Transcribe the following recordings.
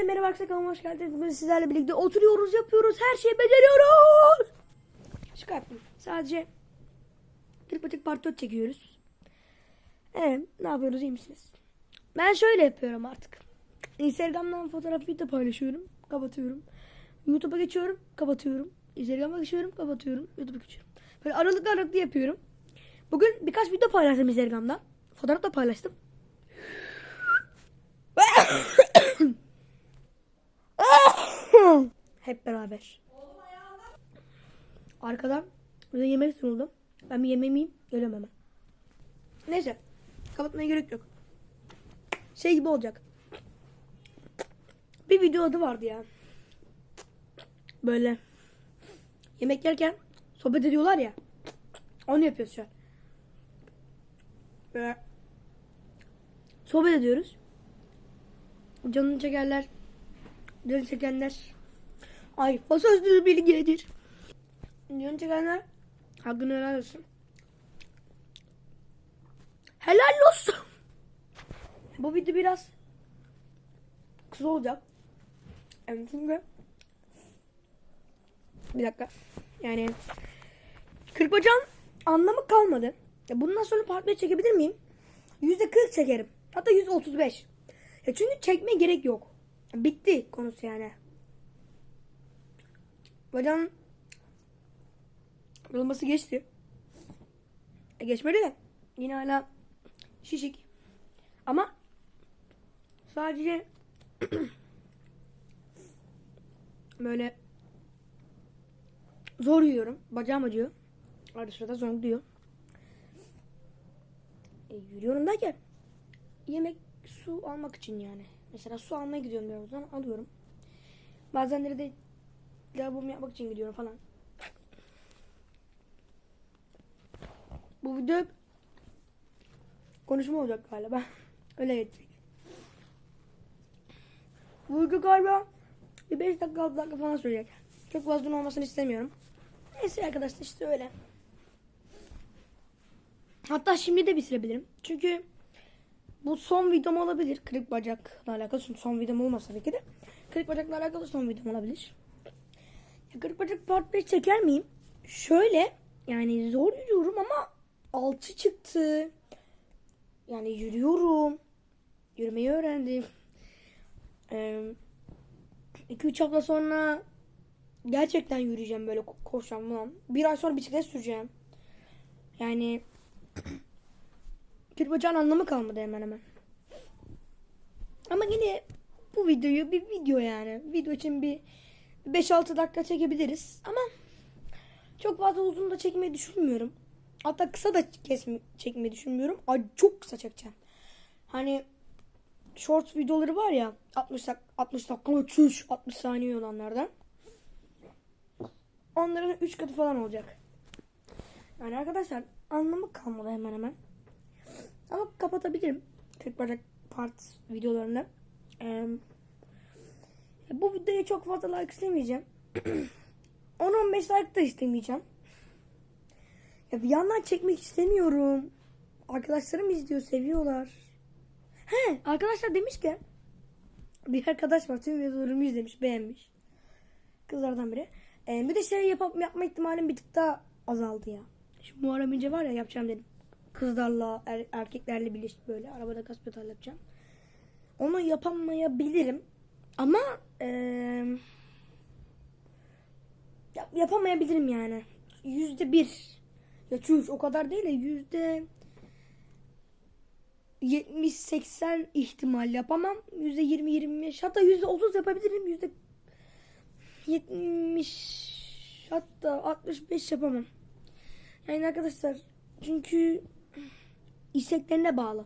Hepinize merhaba arkadaşlar hoş geldiniz. Bugün sizlerle birlikte oturuyoruz, yapıyoruz, her şeyi beceriyoruz. Şaka yaptım. Sadece kırık paçık part 4 çekiyoruz. Evet, ne yapıyoruz iyi misiniz? Ben şöyle yapıyorum artık. Instagram'dan fotoğraf video paylaşıyorum, kapatıyorum. YouTube'a geçiyorum, kapatıyorum. Instagram'a geçiyorum, kapatıyorum. YouTube'a geçiyorum. Böyle aralıklı aralıklı yapıyorum. Bugün birkaç video paylaştım Instagram'da. Fotoğraf da paylaştım. Hep beraber. Arkadan bize yemek sunuldu. Ben bir yemeğimi yiyeyim. Geliyorum hemen. Neyse. Kapatmaya gerek yok. Şey gibi olacak. Bir video adı vardı ya. Böyle. Yemek yerken sohbet ediyorlar ya. Onu yapıyoruz şu an. Böyle. Sohbet ediyoruz. Canını çekerler. Canını çekenler. Ay fasözdür bilgidir. Canını çekenler. Hakkını helal olsun. Helal olsun. Bu video biraz kısa olacak. Yani çünkü bir dakika. Yani kırk bacağın anlamı kalmadı. Ya bundan sonra bir çekebilir miyim? Yüzde kırk çekerim. Hatta yüzde otuz beş. Ya çünkü çekmeye gerek yok. Bitti konusu yani. Bacağın olması geçti. E geçmedi de yine hala şişik. Ama sadece böyle zor yiyorum. Bacağım acıyor. Arada sırada zonkluyor. E, yürüyorum derken yemek su almak için yani. Mesela su almaya gidiyorum birazdan alıyorum. Bazenleri de lavabomu yapmak için gidiyorum falan. Bu video konuşma olacak galiba. Öyle geçecek. Bu video galiba bir 5 dakika 6 dakika falan sürecek. Çok fazla olmasını istemiyorum. Neyse arkadaşlar işte öyle. Hatta şimdi de bitirebilirim. Çünkü bu son videom olabilir. Kırık bacakla alakalı. Son videom olmasa tabii ki de. Kırık bacakla alakalı son videom olabilir. Ya kırık bacak part 5 çeker miyim? Şöyle yani zor yürüyorum ama alçı çıktı. Yani yürüyorum. Yürümeyi öğrendim. 2-3 hafta sonra gerçekten yürüyeceğim böyle ko- koşacağım falan. Bir ay sonra bisiklet süreceğim. Yani Kırbacağın anlamı kalmadı hemen hemen. Ama yine bu videoyu bir video yani. Video için bir 5-6 dakika çekebiliriz. Ama çok fazla uzun da çekmeyi düşünmüyorum. Hatta kısa da kesme, çekmeyi düşünmüyorum. Ay çok kısa çekeceğim. Hani short videoları var ya 60 dak 60 dakika 3 60 saniye olanlardan. Onların 3 katı falan olacak. Yani arkadaşlar anlamı kalmadı hemen hemen. Ama kapatabilirim. 40 bacak part videolarını. Ee, bu videoya çok fazla like istemeyeceğim. 10-15 like da istemeyeceğim. Ya bir yandan çekmek istemiyorum. Arkadaşlarım izliyor, seviyorlar. He, arkadaşlar demişken bir arkadaş var tüm videolarımı izlemiş, beğenmiş. Kızlardan biri. Ee, bir de şey yap yapma ihtimalim bir tık daha azaldı ya. Şu Muharrem İnce var ya yapacağım dedim kızlarla er, erkeklerle birleşip böyle arabada gaz pedal yapacağım. Onu yapamayabilirim. Ama yap, yapamayabilirim yani. Yüzde bir. Ya çüş o kadar değil de yüzde 70-80 ihtimal yapamam. Yüzde 20-25 hatta yüzde 30 yapabilirim. Yüzde 70 hatta 65 yapamam. Yani arkadaşlar çünkü isteklerine bağlı.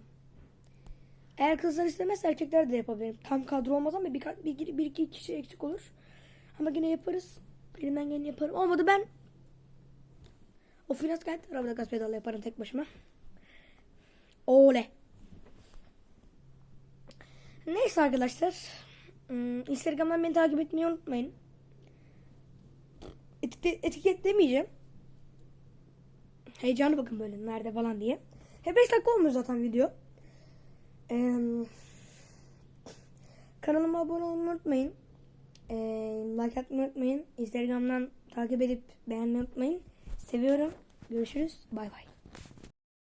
Eğer kızlar istemezse erkekler de yapabilirim. Tam kadro olmaz ama bir, bir, bir iki kişi eksik olur. Ama yine yaparız. Elimden geleni yaparım. Olmadı ben o finans gayet arabada gaz pedalı yaparım tek başıma. Ole. Neyse arkadaşlar. Hmm, Instagram'dan beni takip etmeyi unutmayın. Etiket, etiketlemeyeceğim. Heyecanı bakın böyle nerede falan diye. He 5 dakika olmuyor zaten video. Ee, Kanalıma abone olmayı unutmayın. Ee, like atmayı unutmayın. Instagram'dan takip edip beğenmeyi unutmayın. Seviyorum. Görüşürüz. Bay bay.